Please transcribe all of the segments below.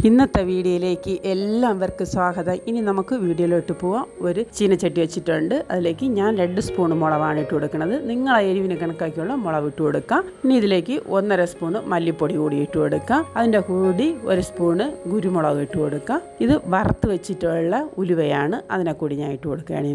ഇന്നത്തെ വീഡിയോയിലേക്ക് എല്ലാവർക്കും സ്വാഗതം. ഇനി നമുക്ക് വീഡിയോയിലോട്ട് പോവാം. ഒരു ചീനച്ചട്ടി വെച്ചിട്ടുണ്ട്. അതിലേക്ക് ഞാൻ രണ്ട് സ്പൂൺ മുളകാണ് ഇട്ട് കൊടുക്കുന്നത്. നിങ്ങൾ എരിവിന് കണക്കാക്കിയുള്ള മുളക് ഇട്ട് കൊടുക്കാം. ഇനി ഇതിലേക്ക് ഒന്നര സ്പൂൺ മല്ലിപ്പൊടി കൂടി ഇട്ട് കൊടുക്കാം. അതിന്റെ കൂടി ഒരു സ്പൂണ് കുരുമുളക് ഇട്ട് കൊടുക്കാം. ഇത് വറുത്ത് വെച്ചിട്ടുള്ള ഉലുവയാണ്. അതിനെ കൂടി ഞാൻ ഇട്ട് കൊടുക്കുകയാണ്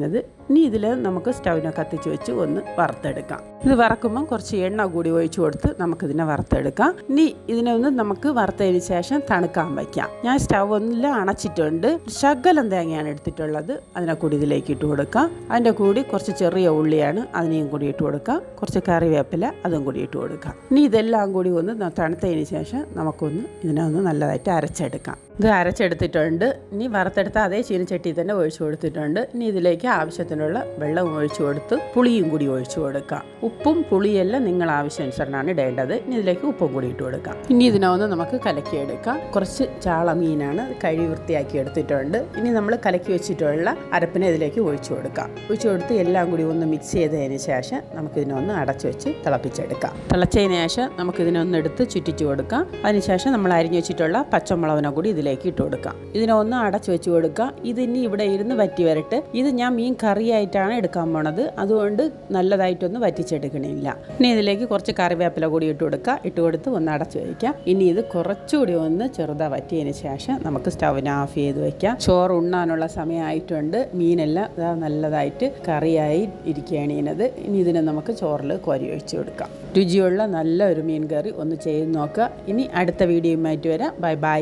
ഇനി ഇതിൽ നമുക്ക് സ്റ്റൗവിനെ കത്തിച്ച് വെച്ച് ഒന്ന് വറുത്തെടുക്കാം. ഇത് വറക്കുമ്പം കുറച്ച് എണ്ണ കൂടി ഒഴിച്ചു കൊടുത്ത് നമുക്കിതിനെ വറുത്തെടുക്കാം. ഇനി ഇതിനെ ഒന്ന് നമുക്ക് വറുത്തതിന് ശേഷം തണുക്കാൻ വയ്ക്കാം. ഞാൻ സ്റ്റൗ ഒന്നിൽ അണച്ചിട്ടുണ്ട്. ശകലം തേങ്ങയാണ് എടുത്തിട്ടുള്ളത്. അതിനെ കൂടി ഇതിലേക്ക് ഇട്ട് കൊടുക്കാം. അതിന്റെ കൂടി കുറച്ച് ചെറിയ ഉള്ളിയാണ് അതിനെയും കൂടി ഇട്ട് കൊടുക്കാം. കുറച്ച് കറിവേപ്പില അതും കൂടി ഇട്ട് കൊടുക്കാം. ഇനി ഇതെല്ലാം കൂടി ഒന്ന് തണുത്തതിന് ശേഷം നമുക്കൊന്ന് ഇതിനെ ഒന്ന് നല്ലതായിട്ട് അരച്ചെടുക്കാം. ഇത് അരച്ചെടുത്തിട്ടുണ്ട്. ഇനി വറുത്തെടുത്ത അതേ ചീനച്ചട്ടി തന്നെ ഒഴിച്ചു കൊടുത്തിട്ടുണ്ട്. ഇനി ഇതിലേക്ക് ആവശ്യത്തിനുള്ള വെള്ളം ഒഴിച്ചു കൊടുത്ത് പുളിയും കൂടി ഒഴിച്ചു കൊടുക്കാം. ഉപ്പും പുളിയെല്ലാം നിങ്ങൾ ആവശ്യാനുസരണമാണ് ഇടേണ്ടത്. ഇനി ഇതിലേക്ക് ഉപ്പും കൂടി ഇട്ട് കൊടുക്കാം. ഇനി ഇതിനൊന്ന് നമുക്ക് കലക്കിയെടുക്കാം. കുറച്ച് ചാള മീനാണ് കഴി വൃത്തിയാക്കി എടുത്തിട്ടുണ്ട്. ഇനി നമ്മൾ കലക്കി വെച്ചിട്ടുള്ള അരപ്പിനെ ഇതിലേക്ക് ഒഴിച്ചു കൊടുക്കാം. ഒഴിച്ചു കൊടുത്ത് എല്ലാം കൂടി ഒന്ന് മിക്സ് ചെയ്തതിന് ശേഷം നമുക്ക് ഒന്ന് അടച്ചു വെച്ച് തിളപ്പിച്ചെടുക്കാം. തിളച്ചതിന് ശേഷം നമുക്കിതിനൊന്ന് എടുത്ത് ചുറ്റിച്ചു കൊടുക്കാം. അതിനുശേഷം നമ്മൾ അരിഞ്ഞു വെച്ചിട്ടുള്ള പച്ചമുളകിനെ കൂടി ഇതിലേക്ക് ഇട്ട് കൊടുക്കാം. ഇതിനൊന്ന് അടച്ചു വെച്ച് കൊടുക്കുക. ഇത് ഇനി ഇവിടെ ഇരുന്ന് വറ്റി വരട്ട്. ഇത് ഞാൻ മീൻ കറിയായിട്ടാണ് എടുക്കാൻ പോണത്. അതുകൊണ്ട് നല്ലതായിട്ടൊന്നും വറ്റിച്ചെടുക്കണില്ല. ഇനി ഇതിലേക്ക് കുറച്ച് കറിവേപ്പില കൂടി ഇട്ട് കൊടുക്കുക. ഇട്ട് കൊടുത്ത് ഒന്ന് അടച്ചു വയ്ക്കാം ഇനി ഇത് കുറച്ചുകൂടി ഒന്ന് ചെറുതാ വറ്റിയതിന് ശേഷം നമുക്ക് സ്റ്റൗവിന് ഓഫ് ചെയ്ത് വയ്ക്കാം ചോറ് ഉണ്ണാനുള്ള സമയമായിട്ടുണ്ട്. മീനെല്ലാം ഇതാ നല്ലതായിട്ട് കറിയായി ഇരിക്കുകയാണ് ഇതിനത് ഇനി ഇതിനെ നമുക്ക് ചോറിൽ കോരി ഒഴിച്ചു കൊടുക്കാം. രുചിയുള്ള നല്ല ഒരു മീൻ കറി ഒന്ന് ചെയ്ത് നോക്കുക. ഇനി അടുത്ത വീഡിയോയുമായിട്ട് വരാം. Bye bye.